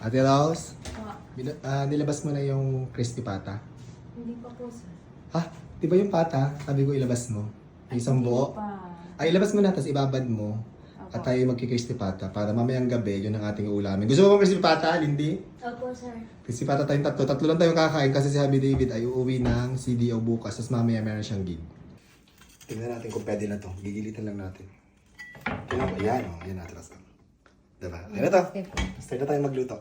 Ate Rose, Ah, bin- ah, nilabas mo na yung crispy pata. hindi pa po, sir. Ha? Di ba yung pata? Sabi ko ilabas mo. Yung isang Hindi buo. pa. Ay, ilabas mo na, tapos ibabad mo. Opo. At tayo magkikrispy pata para mamayang gabi, yun ang ating ulamin. Gusto mo bang crispy pata, Lindy? Opo, sir. Crispy pata tayong tatlo. Tatlo lang tayong kakain kasi si Happy David ay uuwi ng CDO bukas. Tapos mamaya meron siyang gig. Tingnan natin kung pwede na to. Gigilitan lang natin. Tingnan ko. Ayan, oh. Ayan natin. Tapos, diba? Ayan na to. Start na tayo magluto.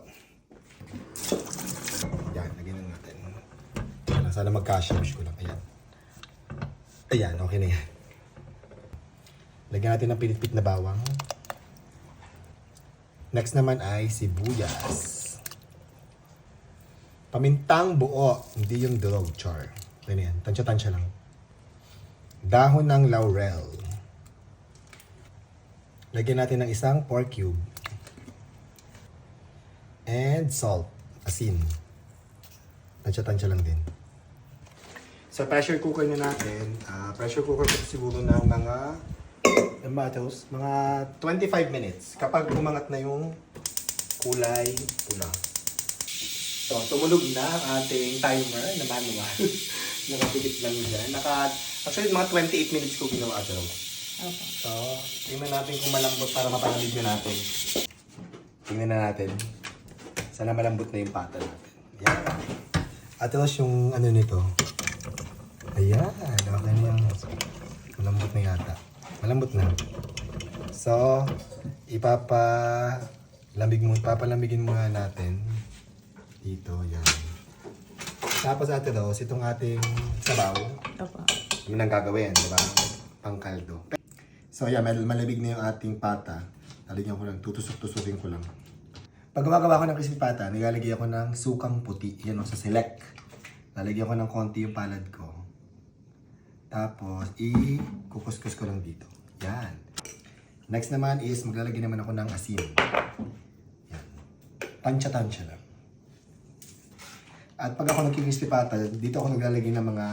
Yan, lagyan na natin. Ayan, sana magkasya. Wish ko lang. Ayan. Ayan, okay na yan. Lagyan natin ng pinitpit na bawang. Next naman ay sibuyas. Pamintang buo, hindi yung durog, char. Ganyan, tansya-tansya lang. Dahon ng laurel. Lagyan natin ng isang pork cube. And salt. Asin. Tansya-tansya lang din. Sa pressure cooker na natin, ah, pressure cooker ko siguro ng mga tomatoes, mga 25 minutes. Kapag umangat na yung kulay pula. So, tumulog na ang ating timer na manual. Nakapikit lang dyan. Naka, actually, mga 28 minutes ko ginawa ito. Opo. So, tingnan natin kung malambot para mapalamig na natin. Tingnan na natin. Sana malambot na yung pata natin. Yan. At tapos yung ano nito. Ayan. Okay na. Malambot na yata. Malambot na. So, ipapa lamig mo, papalamigin muna natin. Dito, yan. Tapos ate Rose, itong ating sabaw. Opo. Yun ang gagawin, di ba? Pangkaldo. So yeah, mal malamig na yung ating pata. Lalagyan ko lang, tutusok-tusukin ko lang. Pag gumagawa ko ng crispy pata, nilalagay ako ng sukang puti. Yan o, sa select. Lalagyan ko ng konti yung palad ko. Tapos, i-kukuskus ko lang dito. Yan. Next naman is, maglalagay naman ako ng asin. Yan. Tansya-tansya lang. At pag ako nagki-crispy pata, dito ako naglalagay ng mga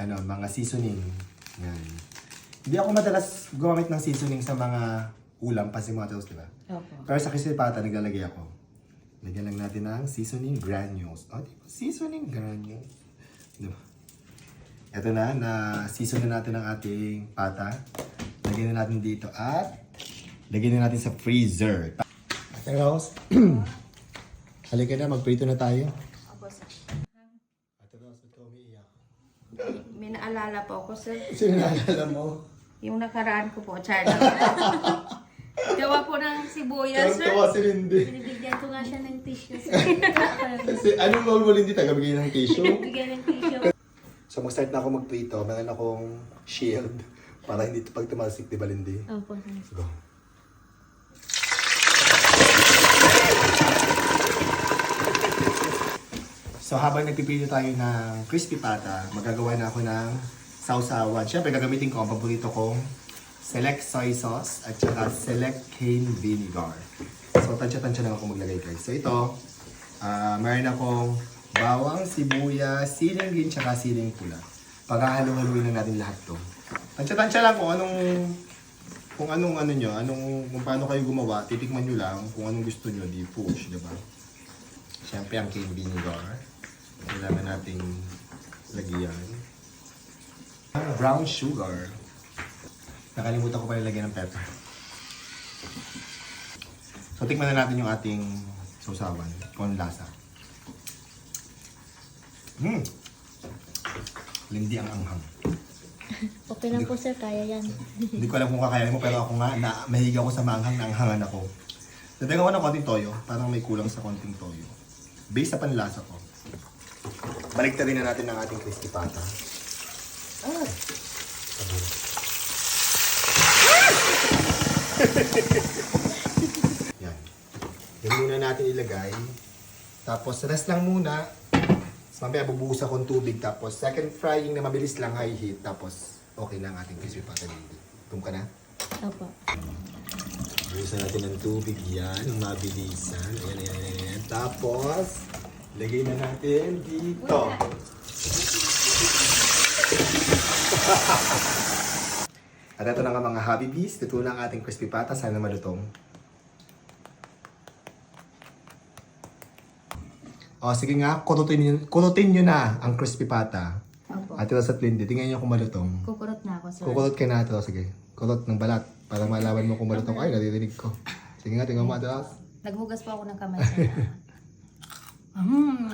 ano, mga seasoning. Yan. Hindi ako madalas gumamit ng seasoning sa mga ulam, pasimotos, di ba? Opo. Pero sa crispy pata, naglalagay ako. Lagyan lang natin ng seasoning granules. O, di ba? Seasoning granules. Di ba? Ito na, na season na natin ang ating pata. Lagyan na natin dito at lagyan na natin sa freezer. Ate Rose, halika na, magprito na tayo. Opo, sir. Ate Rose, ba't ka umiiyak? May naalala po ako, sir. Sino naalala mo? Yung nakaraan ko po, char lang. Gawa po ng sibuyas, sir. Tawa si Lindy. Binibigyan ko nga siya ng tissue, sir. Kasi anong role mo Lindy? Tagabigay ng tissue? Bigyan ng tissue. so mag-start na ako magprito. Meron akong shield para hindi ito pag tumalsik, di ba Lindy? Opo, sir. Let's go. So habang nagpipili tayo ng crispy pata, magagawa na ako ng sausawan. Siyempre gagamitin ko ang paborito kong select soy sauce at saka select cane vinegar. So tansya-tansya lang ako maglagay guys. So ito, ah meron akong bawang, sibuyas, siling green, tsaka siling pula. Pagkahalo-haluin na natin lahat to. Tansya-tansya lang kung anong kung anong ano nyo, anong, kung paano kayo gumawa, titikman nyo lang kung anong gusto nyo, di push, di ba? Siyempre ang cane vinegar. Kailangan nating lagyan. Brown sugar. Nakalimutan ko pa lagyan ng pepper. So, tikman na natin yung ating sausawan kung lasa. Hmm! Lindi ang anghang. Okay lang po sir, kaya yan. Hindi ko alam kung kakayanin mo, pero ako nga, na, mahiga ako sa maanghang na anghangan ako. Dadagyan ko ng konting toyo, parang may kulang sa konting toyo. Based sa panlasa ko. Balik rin na natin ang ating crispy pata. Ah! Sabi. Yan. Yan muna natin ilagay. Tapos rest lang muna. Tapos mamaya bubuhos akong tubig. Tapos second frying na mabilis lang high heat. Tapos okay na ang ating crispy pata dito. Tum ka na. Opo. Buhusan natin ng tubig yan. Ng mabilisan. Ayan, ayan, ayan, ayan. Tapos, lagay na natin dito. At ito na nga mga Habibis. Ito na ang ating crispy pata. Sana malutong. O, sige nga, kurutin nyo, kurutin nyo na ang crispy pata. Opo. Ate Rose at Lindy, tingnan nyo kung malutong. Kukurot na ako, sir. Kukulot ka na, Rose. Sige, kulot ng balat. Para malaman mo kung malutong. Ay, naririnig ko. Sige nga, tingnan mo, Rose. Naghugas po ako ng kamay, sir. mm.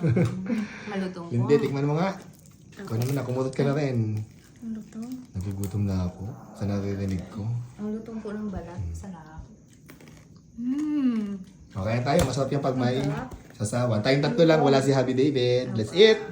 Malutong po. Lindy, tikman mo nga. Ikaw naman na, kumulot ka na rin. Ano to? Nagugutom na ako sa naririnig ko. Ang lutong po ng balat. Sarap. Mmm. Okay tayo, masarap yung pag may sasawan. Tayong tatlo lang, wala si Happy David. Let's eat!